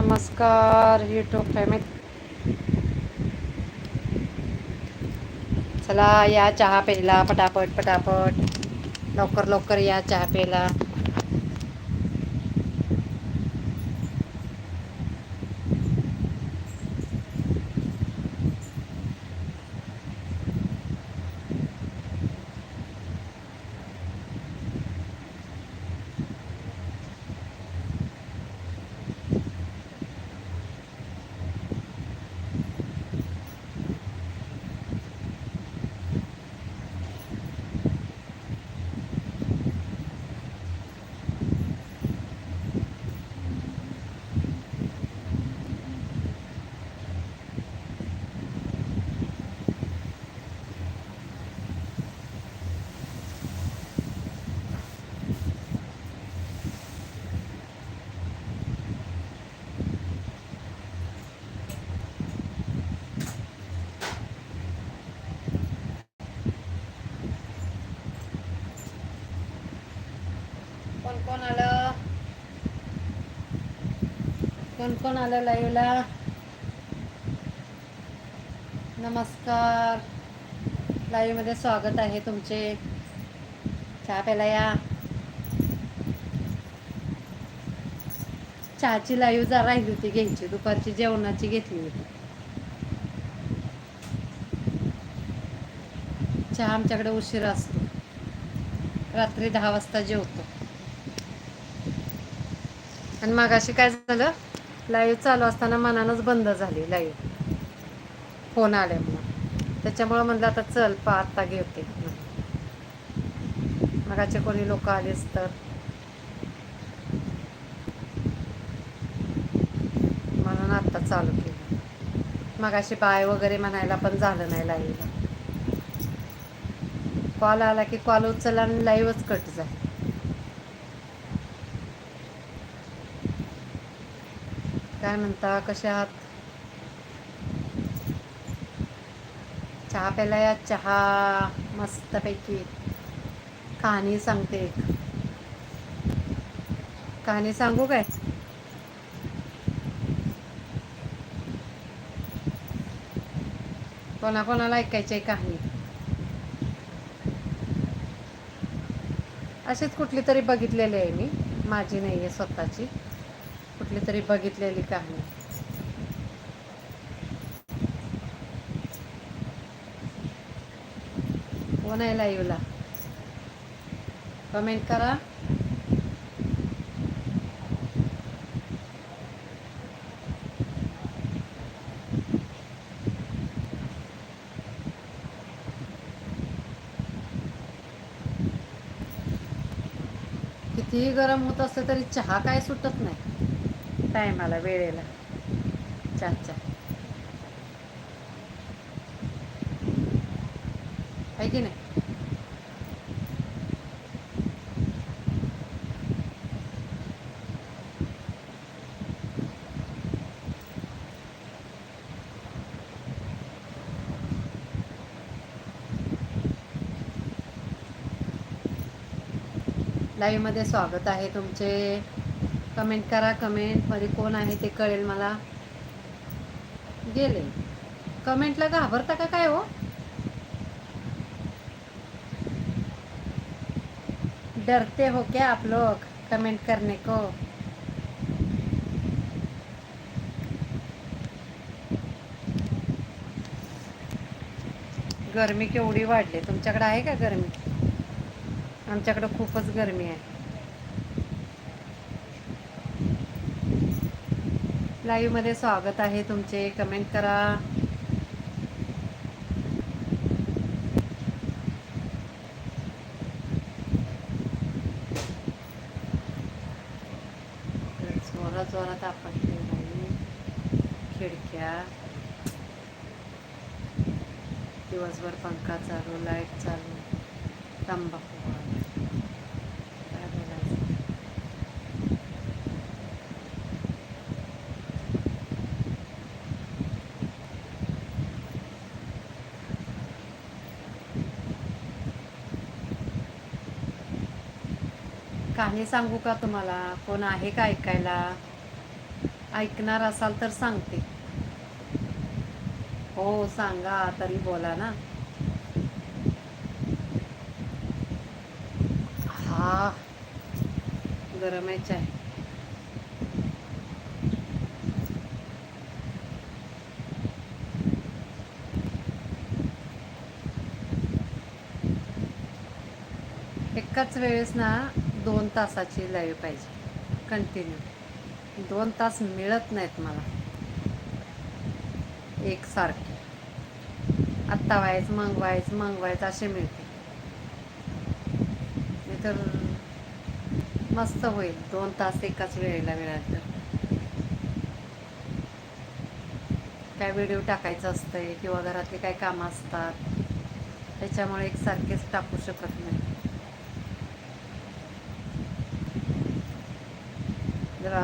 नमस्कार YouTube family चला या चहा प्यायला पटापट पटापट. लवकर लवकर या चहा प्यायला. कोण आलं कोण कोण आलं लाईव्हला? नमस्कार. लाईव्हमध्ये स्वागत आहे तुमचे. चहा प्यायला या. चहाची लाईव्ह जरा राहिली होती घ्यायची. दुपारची जेवणाची घेतली होती. चहा आमच्याकडे उशीर असतो. रात्री दहा वाजता जेवतो. आणि मग अशी काय झालं? लाईव्ह चालू असताना मनानच बंद झाली लाईव्ह फोन आल्यामुळं. त्याच्यामुळं म्हणलं आता चल पा आत्ता घेते. मगाचे कोणी लोक आलेच तर म्हणून आत्ता चालू केलं. मगाशी बाय वगैरे म्हणायला पण झालं नाही लाईव्हला कॉल आला की कॉल उचलला आणि लाईव्हच कट झाली. काय म्हणता? कशा आहात? चहा प्यायला या? चहा मस्तपैकी. कहाणी सांगते एक. कहाणी सांगू काय? कोणाकोणाला ऐकायची आहे कहाणी? अशीच कुठली तरी बघितलेली आहे मी. माझी नाही आहे स्वतःची. कुठली तरी बघितलेली कहाणी कोण आहे लाईव्हला कमेंट करा. कितीही गरम होत असलं तरी चहा काय सुटत नाही. टायमाला वेळेला. चहाच्या आहे की नाही? लाईव्हमध्ये स्वागत आहे तुमचे. कमेंट करा. कमेंटमध्ये कोण आहे ते कळेल मला. गेले. कमेंटला घाबरता का काय हो? डरते हो क्या आप लोग? कमेंट करने को. गर्मी केवढी वाढली. तुमच्याकडे आहे का गर्मी? आमच्याकडे खूपच गर्मी आहे. लाईव्हमध्ये स्वागत आहे. तुमचे कमेंट करा. जोरात जोरात आपण खिडक्या. दिवसभर पंखा चालू लाइट चालू तंबाखू काय बोलायचं आहे सांगू का तुम्हाला? कोण आहे का ऐकायला? ऐकणार असाल तर सांगते. हो सांगा तरी बोला ना. हा. गरम आहे चाय. एकाच वेळेस ना दोन तासाची लाईव्ह पाहिजे. कंटिन्यू दोन तास मिळत नाहीत मला. एकसारखे. आत्ता व्हायचं मग व्हायचं मग व्हायचं असे मिळते. नाही तर मस्त होईल. दोन तास एकाच वेळेला मिळाल तर. काय व्हिडिओ टाकायचं असतंय किंवा घरातले काय कामं असतात त्याच्यामुळे एकसारखेच टाकू शकत नाही.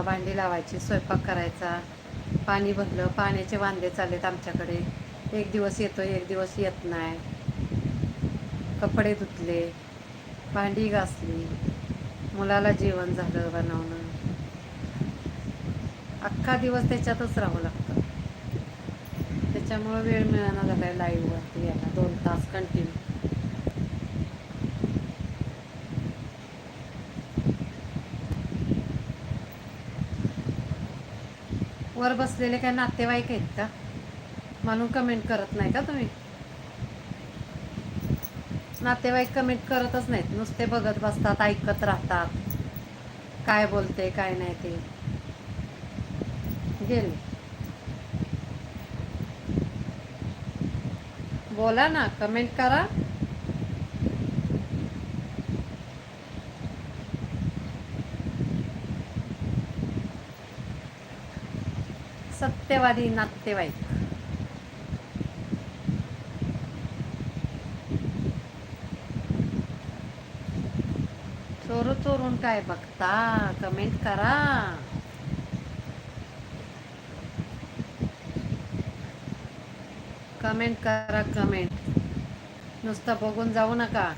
भांडी लावायची स्वयंपाक करायचा पाणी भरलं पाण्याचे वांदे चाललेत आमच्याकडे. एक दिवस येतो एक दिवस येत नाही. कपडे धुतले भांडी घासली मुलाला जेवण झालं बनवणं. अख्खा दिवस त्याच्यातच राहावं लागतं. त्याच्यामुळं वेळ मिळाना झाला आहे लाईव्हवरती याला दोन तास कंटिन्यू वर बसलेले काय नातेवाईक आहेत का? म्हणून कमेंट करत नाही का तुम्ही? नातेवाईक कमेंट करतच नाहीत. नुसते बघत बसतात ऐकत राहतात. काय बोलते काय नाही ते. गेले. बोला ना कमेंट करा. सत्यवादी नातेवाईक. चोरू चोरून काय बघता? कमेंट करा. कमेंट करा कमेंट नुसतं बघून जाऊ नका.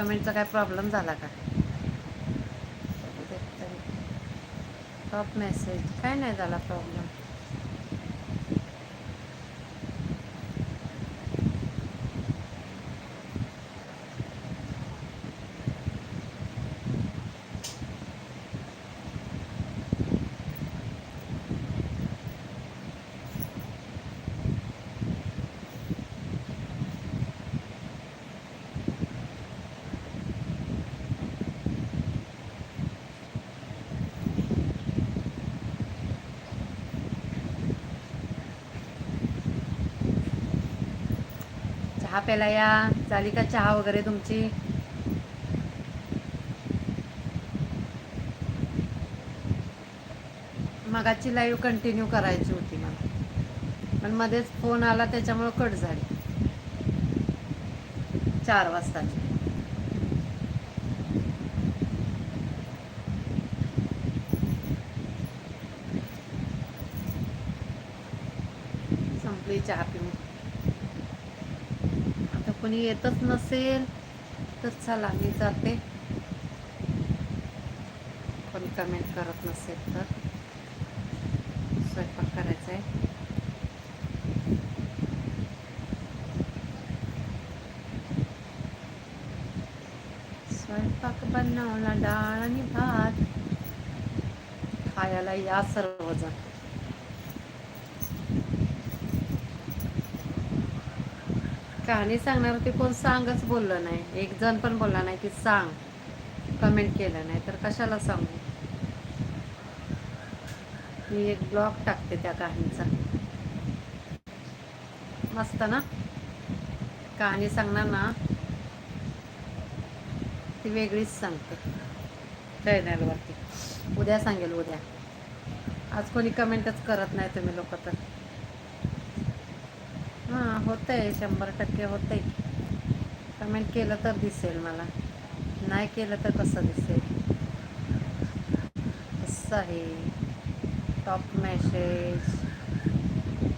पेमेंटचा काय प्रॉब्लेम झाला का? टॉप मेसेज काय नाही झाला प्रॉब्लेम चहा प्यायला या. झाली का चहा वगैरे तुमची? मगाची लाईव्ह कंटिन्यू करायची होती मला. पण मध्येच फोन आला त्याच्यामुळं कट झाली. चार वाजताची संपली चहा पिऊन आता कोणी येतच नसेल तर चला मी जाते. कोणी कमेंट करत नसेल तर. स्वयंपाक करायचा आहे स्वयंपाक बनवला डाळ आणि भात. खायला या सर्वजण. कहाणी सांगणार होती कोण सांगच बोललं नाही. एक जण पण बोलला नाही की सांग. कमेंट केलं नाही. तर कशाला सांगू? मी एक ब्लॉग टाकते त्या कहाणीचा. मस्त ना? कहाणी सांगणार ना? ती वेगळीच सांगते. चॅनलवरती उद्या सांगेल उद्या. आज कोणी कमेंटच करत नाही तुम्ही लोक तर. हां होतं आहे शंभर टक्के होते कमेंट केलं तर दिसेल मला. नाही केलं तर कसं दिसेल? असं आहे? टॉप मॅसेज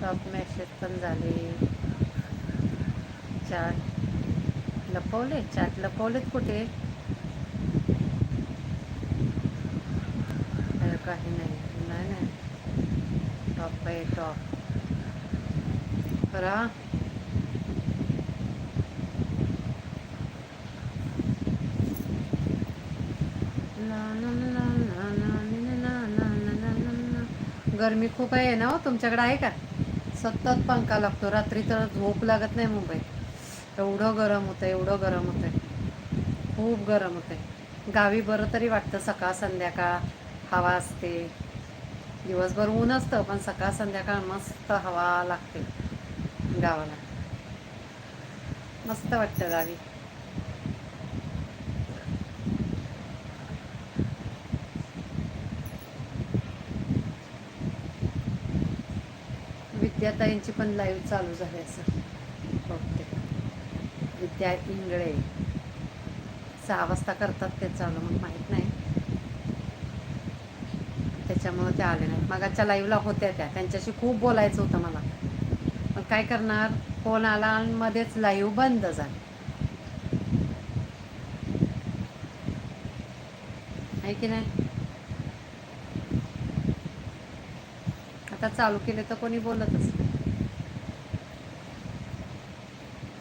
टॉप मॅसेज पण झाले. चाट लपवले? चाट लपवलेत कुठे? काही नाही. नाही नाही. टॉप आहे टॉप खरा गरमी खूप आहे ना हो तुमच्याकडे आहे का? सतत पंखा लागतो रात्री तर झोप लागत नाही मुंबईत एवढं गरम होतं एवढं गरम होतं आहे खूप गरम होतं गावी बरं तरी वाटतं सकाळ संध्याकाळ हवा असते. दिवसभर ऊन असतं पण सकाळ संध्याकाळ मस्त हवा लागते गावाला. मस्त वाटतं गावी. विद्याताईंची पण लाईव्ह चालू झाली असं बघते. विद्या इंगळे. सहा वाजता करतात ते चालू मग माहीत नाही. त्याच्यामुळं त्या आले नाही मगाच्या लाईव्हला होत्या त्या. त्यांच्याशी खूप बोलायचं होतं मला. मग काय करणार? फोन आला मध्येच लाईव्ह बंद झाली. आहे की नाही? आता चालू केले तर कोणी बोलतच नाही.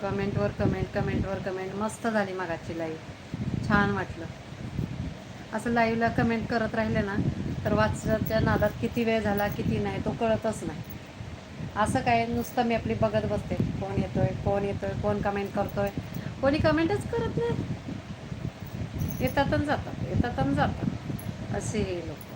कमेंटवर कमेंट कमेंटवर कमेंट. मस्त झाली मागाची लाईव्ह छान वाटलं. असं लाईव्हला कमेंट करत राहिले ना तर वाचण्याच्या नादात किती वेळ झाला किती नाही तो कळतच नाही. असं काय नुसतं मी आपली बघत बसते. कोण येतोय कोण येतोय कोण कमेंट करतोय. कोणी कमेंटच करत नाही. येतात जातात येतात जातात. असे हे लोक.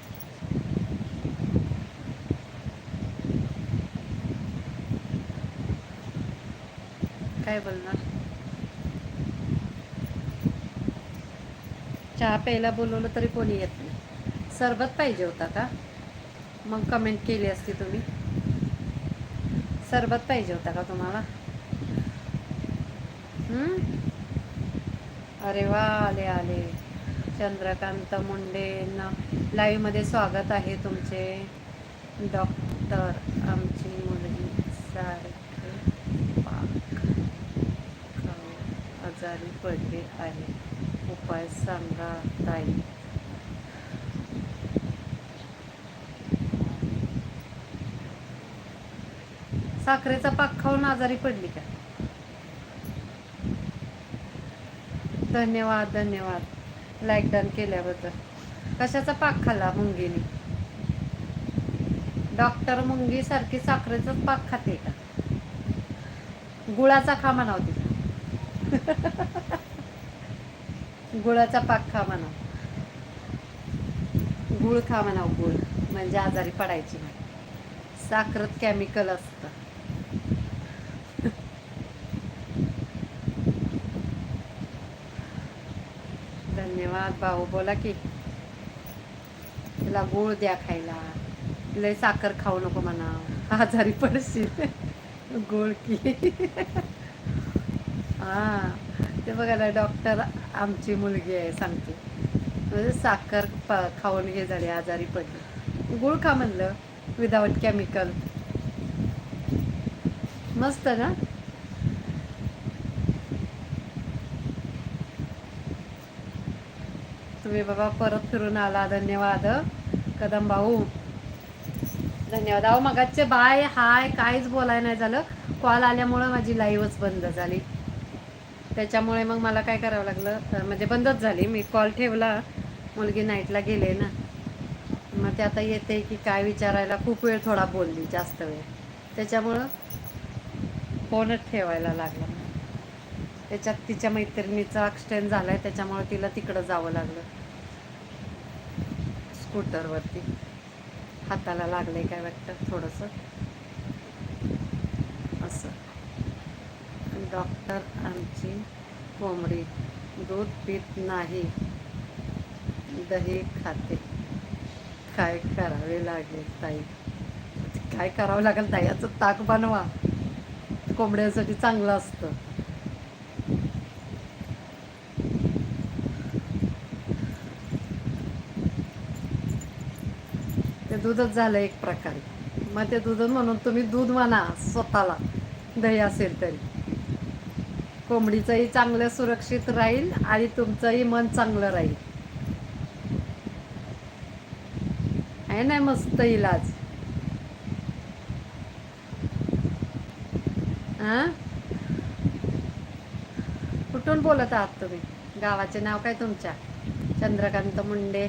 काय बोलणार? चहा प्यायला बोलवलं तरी कोणी येत नाही. सरबत पाहिजे होता का मग कमेंट केली असती तुम्ही. सरबत पाहिजे होता का तुम्हाला? अरे वा आले आले. चंद्रकांत मुंडेंना लाईव्हमध्ये स्वागत आहे तुमचे. डॉक्टर आमची मुलगी सारखे पाक खाऊन आजारी पडले आहे. उपाय सांगा ताई. साखरेचा पाक खाऊन आजारी पडली का? धन्यवाद धन्यवाद. लाईक डन केल्याबद्दल. कशाचा पाक खाल्ला मुंगीने? डॉक्टर मुंगी सारखी साखरेचाच पाक खाते का? गुळाचा खा म्हणाव तिला गुळाचा पाक खा म्हणाव गुळ खा म्हणाव गुळ म्हणजे आजारी पडायची नाही. साखरत केमिकल असतं. धन्यवाद भाऊ बोला की. तिला गुळ द्या खायला. लय साखर खाऊ नको म्हणा. आजारी पडशील. गुळ की. हा. ते बघा ना डॉक्टर आमची मुलगी आहे सांगते. म्हणजे साखर प खाऊन हे झाले आजारी पडले. गुळ खा म्हणलं विदाउट केमिकल मस्त ना? तुम्ही बाबा परत फिरून आला धन्यवाद. कदम भाऊ धन्यवाद. अहो मगाचे बाय हाय काहीच बोलाय नाही झालं. कॉल आल्यामुळं माझी लाईव्हच बंद झाली. त्याच्यामुळे मग मला काय करावं लागलं? तर म्हणजे बंदच झाली. मी कॉल ठेवला. मुलगी नाईटला गेले ना. मग ते आता येते की काय विचारायला. खूप वेळ थोडा बोलली जास्त वेळ. त्याच्यामुळं फोनच ठेवायला लागला. त्याच्यात तिच्या मैत्रिणीचा ॲक्सिडेंट झाला आहे त्याच्यामुळे तिला तिकडं जावं लागलं. स्कूटरवरती हाताला लागलं आहे काय वाटतं? थोडंसं. असं. डॉक्टर आमची कोंबडी दूध पित नाही. दही खाते. काय करावे लागेल ताई? काय करावं लागेल दह्याचं ताक बनवा. कोंबड्यांसाठी चांगलं असतं. ते दूधच झालं एक प्रकारे. मग ते दूध म्हणून तुम्ही दूध म्हणा स्वतःला. दही असेल तरी. कोंबडीचंही चांगलं सुरक्षित राहील आणि तुमचंही मन चांगलं राहील. आहे ना मस्त इलाज? हा? कुठून बोलत आहात तुम्ही? गावाचे नाव काय तुमच्या? चंद्रकांत मुंडे.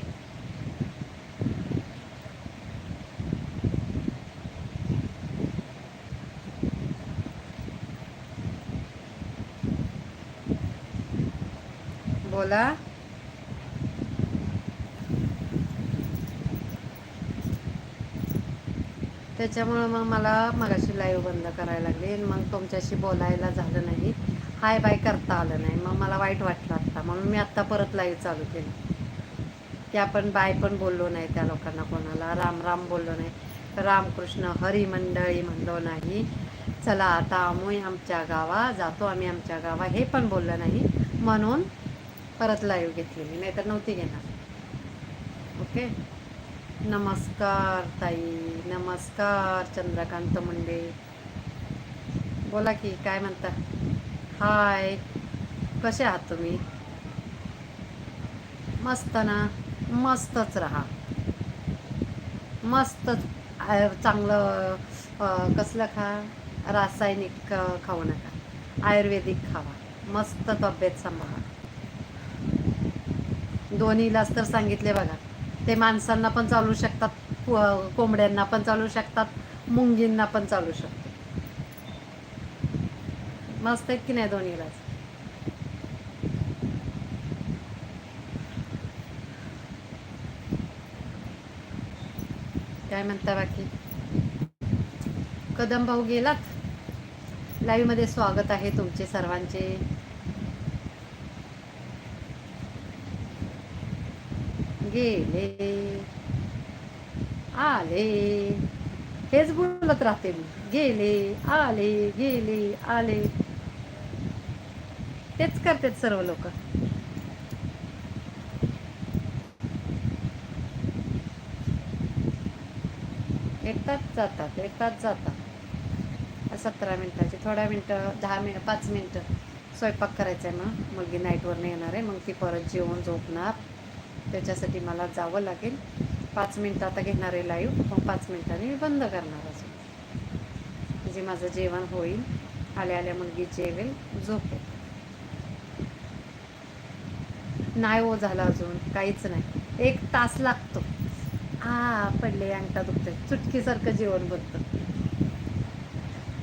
बोला त्याच्यामुळं मग मला मगाशी लाईव्ह बंद करायला लागली. मग तुमच्याशी बोलायला झालं नाही. हाय बाय करता आलं नाही. मग मला वाईट वाटलं आत्ता म्हणून मी आत्ता परत लाईव्ह चालू केली. की आपण बाय पण बोललो नाही त्या लोकांना कोणाला. राम राम बोललो नाही. रामकृष्ण हरी मंडळी म्हणलो नाही. चला आता आम्ही आमच्या गावा जातो. आम्ही आमच्या गावा हे पण बोललं नाही. म्हणून परत लाईव्ह घेतलेली नाही तर नव्हती घेणार. ओके नमस्कार ताई नमस्कार चंद्रकांत मुंडे. बोला की काय म्हणता? हाय कसे आहात तुम्ही? मस्त ना? मस्तच राहा. मस्तच चांगलं कसलं खा? रासायनिक खाऊ नका. आयुर्वेदिक खावा. मस्त तब्येत सांभाळा. दोन्हीलाच तर सांगितले बघा. ते माणसांना पण चालू शकतात कोंबड्यांना पण चालू शकतात मुंगींना पण चालू शकतात. मस्त आहेत की नाही दोन्हीलाच काय म्हणता बाकी? कदम भाऊ गेलात? लाईव्हमध्ये स्वागत आहे तुमचे सर्वांचे. गेले आले हेच बोलत राहते मी. गेले आले गेले आले तेच करतात सर्व लोक. येतात जातात येतात जातात. सतरा मिनिटाची थोड्या मिनटं दहा मिनिट पाच मिनटं स्वयंपाक करायचा आहे मग मुलगी नाईटवर येणार आहे मग ती परत जेवण झोपणार. त्याच्यासाठी मला जावं लागेल. पाच मिनटं आता घेणार आहे लाईव्ह मग पाच मिनिटांनी मी बंद करणार अजून. म्हणजे माझं जेवण होईल. आल्या आल्या मुलगी जेवेल झोपेल. नाही हो झालं अजून काहीच नाही. एक तास लागतो. आ पडले अंगठा दुखते चुटकीसारखं जेवण बनतं.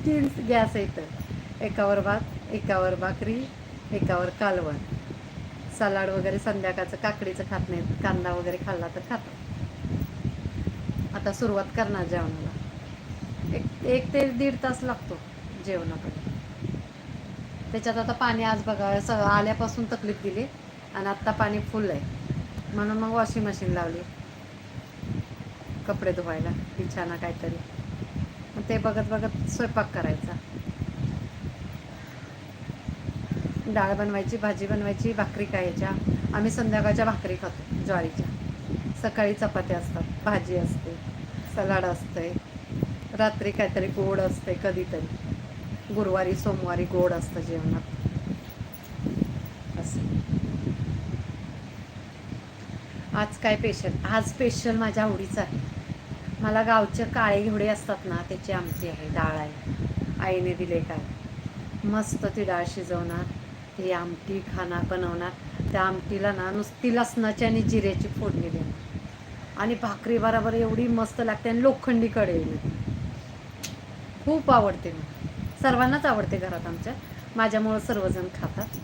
तीन गॅस येतं. एकावर भात एकावर भाकरी एकावर कालवण. सलाड वगैरे संध्याकाळचं काकडीचं खात नाहीत. कांदा वगैरे खाल्ला तर खातात आता सुरुवात करणार जेवणाला. एक एक ते दीड तास लागतो जेवणाकडे. त्याच्यात आता पाणी आज बघा स आल्यापासून तकलीफ दिली आणि आत्ता पाणी फुल आहे. म्हणून मग वॉशिंग मशीन लावली. कपडे धुवायला बिछाना काहीतरी. मग ते बघत बघत स्वयंपाक करायचा. डाळ बनवायची भाजी बनवायची भाकरी खायच्या. आम्ही संध्याकाळच्या भाकरी खातो ज्वारीच्या. सकाळी चपात्या असतात भाजी असते सलाड असते रात्री काहीतरी गोड असते कधीतरी. गुरुवारी सोमवारी गोड असतं जेवणात. असं. आज काय स्पेशल आज स्पेशल माझ्या आवडीचं आहे. मला गावचे काळे घेवडे असतात ना त्याची आमची आहे डाळ आहे. आईने दिले काय मस्त ती डाळ शिजवणार. ती आमटी खाना बनवणार. त्या आमटीला ना नुसती लसणाची आणि जिऱ्याची फोडणी देणार. आणि भाकरी बरोबर एवढी मस्त लागते आणि लोखंडी कढई खूप आवडते मला सर्वांनाच आवडते घरात आमच्या. माझ्यामुळं सर्वजण खातात.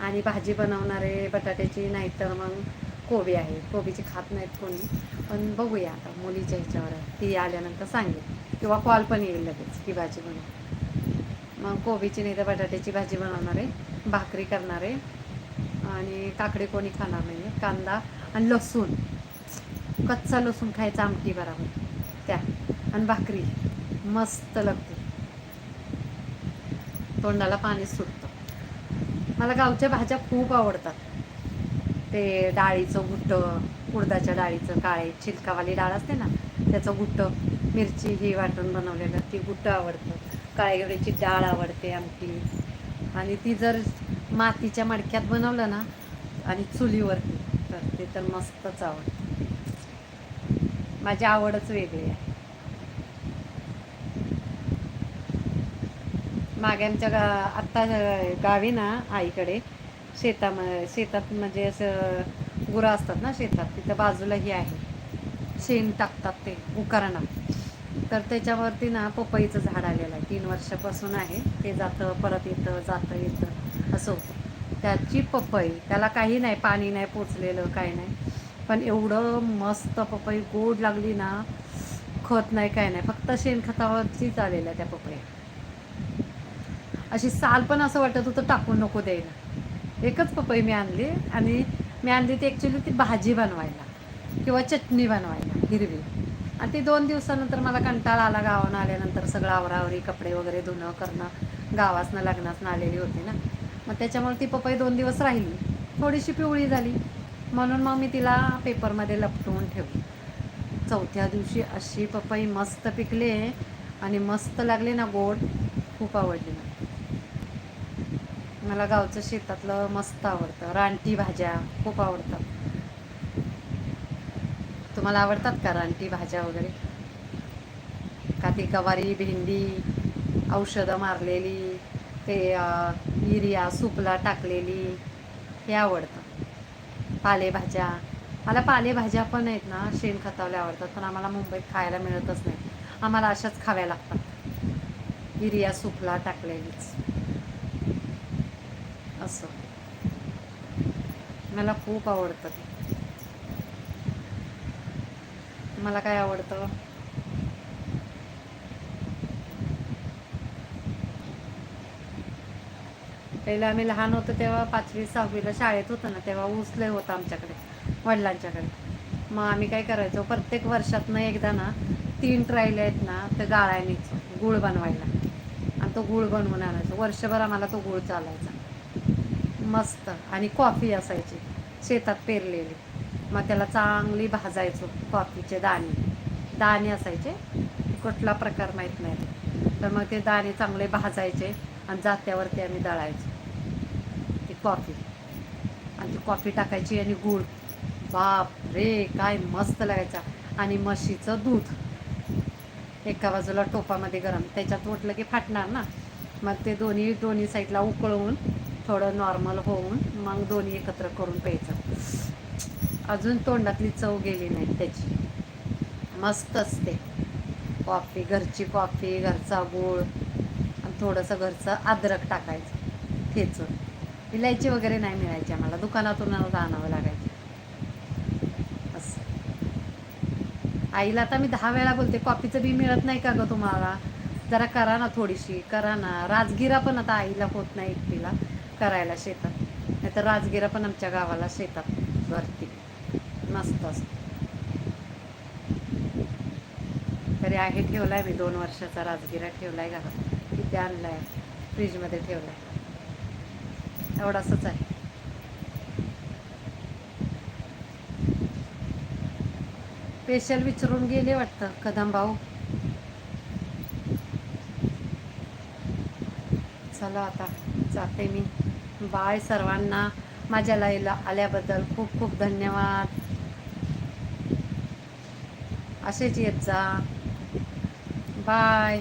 आणि भाजी बनवणारे बटाट्याची नाहीतर मग कोबी आहे. कोबीची खात नाहीत कोणी. पण बघूया आता मुलीच्या ह्याच्यावर. ती आल्यानंतर सांगेल किंवा कॉल पण येईल लगेच. की भाजी बनव मग कोबीची नाही तर बटाट्याची भाजी बनवणार आहे भाकरी करणार आहे. आणि काकडे कोणी खाणार नाही आहे कांदा आणि लसूण. कच्चा लसूण खायचा आमटी बरोबर. त्या. आणि भाकरी. मस्त लागते. तोंडाला पाणी सुटतं. मला गावच्या भाज्या खूप आवडतात. ते डाळीचं गुट्ट उडदाच्या डाळीचं काळे छिलकावाली डाळ असते ना त्याचं गुट्ट मिरची ही वाटून बनवलेलं ती गुट्ट आवडतं. काळेगडीची डाळ आवडते आमटी आणि ती जर मातीच्या मडक्यात बनवलं ना आणि चुलीवरती तर ते तर मस्तच आवडतं. माझी आवडच वेगळी आहे. मागे आमच्या गा आत्ता गावी ना आईकडे शेता शेतात म्हणजे असं गुरं असतात ना शेतात तिथं बाजूला ही आहे. शेण टाकतात ते उकारणा तर त्याच्यावरती ना पपईचं झाड आलेलं आहे. तीन वर्षापासून आहे. ते जातं परत येतं जातं येतं. असं होतं. त्याची पपई त्याला काही नाही पाणी नाही पोचलेलं काही नाही. पण एवढं मस्त पपई गोड लागली ना खत नाही काय नाही. फक्त शेणखतावरचीच आलेलं आहे त्या पपई अशी साल पण असं वाटत होतं टाकून नको द्यायला. एकच पपई मी आणली आणि मी आणली ती ॲक्च्युली ती भाजी बनवायला किंवा चटणी बनवायला हिरवी. आणि ती दोन दिवसानंतर मला कंटाळा आला गावानं आल्यानंतर सगळं आवरावरी कपडे वगैरे धुणं करणं गावासनं लग्नासनं आलेली होती ना. मग त्याच्यामुळे ती पपई दोन दिवस राहिली. थोडीशी पिवळी झाली. म्हणून मग मी तिला पेपरमध्ये लपटवून ठेवली. चौथ्या दिवशी अशी पपई मस्त पिकली आणि मस्त लागली ना गोड. खूप आवडली मला. मला गावचं शेतातलं मस्त आवडतं. रानटी भाज्या खूप आवडतात. तुम्हाला आवडतात का रानटी भाज्या वगैरे? का ती गवारी भेंडी औषधं मारलेली ते युरिया सुपला टाकलेली हे आवडतं. पालेभाज्या. मला पालेभाज्या पण आहेत ना शेणखतावल्या आवडतात पण आम्हाला मुंबईत खायला मिळतच नाही. आम्हाला अशाच खाव्या लागतात. युरिया सुपला टाकलेलीच. असं. मला खूप आवडतं ते मला काय आवडतं? पहिलं आम्ही लहान होतो तेव्हा पाचवी सहावीला शाळेत होतो ना तेव्हा ऊस लय होतं आमच्याकडे वडिलांच्याकडे. मग आम्ही काय करायचो प्रत्येक वर्षातनं एकदा ना तीन ट्रायल आहेत ना ते गाळायनीच गुळ बनवायला. आणि तो गुळ बनवून आणायचो. वर्षभर आम्हाला तो गुळ चालायचा. मस्त. आणि कॉफी असायची. शेतात पेरलेली. मग त्याला चांगली भाजायचो कॉफीचे दाणे. दाणे असायचे. कुठला प्रकार माहीत नाही. तर मग ते दाणे चांगले भाजायचे आणि जात्यावरती आम्ही दळायचो. ती कॉफी. आणि ती कॉफी टाकायची आणि गूळ. बाप रे काय मस्त लागायचा. आणि म्हशीचं दूध. एका बाजूला टोपामध्ये गरम. त्याच्यात ओतलं की फाटणार ना. मग ते दोन्ही दोन्ही साईडला उकळवून थोडं नॉर्मल होऊन मग दोन्ही एकत्र करून प्यायचं. अजून तोंडातली चव गेली नाही त्याची. मस्त असते. कॉफी घरची कॉफी घरचा गूळ आणि थोडंसं घरचं अद्रक टाकायचं ठेचून. इलायची वगैरे नाही मिळायची आम्हाला. दुकानातून आणावं लागायचं. असं. आईला आता मी दहा वेळा बोलते कॉफीचं बी मिळत नाही का गं तुम्हाला? जरा करा ना थोडीशी करा ना. राजगिरा पण आता आईला होत नाही एकटीला करायला शेतात. नाही तर राजगिरा पण आमच्या गावाला शेतात भरती. मस्त असतं तरी आहे ठेवलाय मी दोन वर्षाचा राजगिरा ठेवलाय घरात. किती आणलाय? फ्रीजमध्ये ठेवलाय. एवढासच आहे. स्पेशल विचारून गेले वाटतं कदम भाऊ. चला आता जाते मी. बाय सर्वांना. माझ्या लाईला आल्याबद्दल खूप खूप धन्यवाद. असेच येत जा. बाय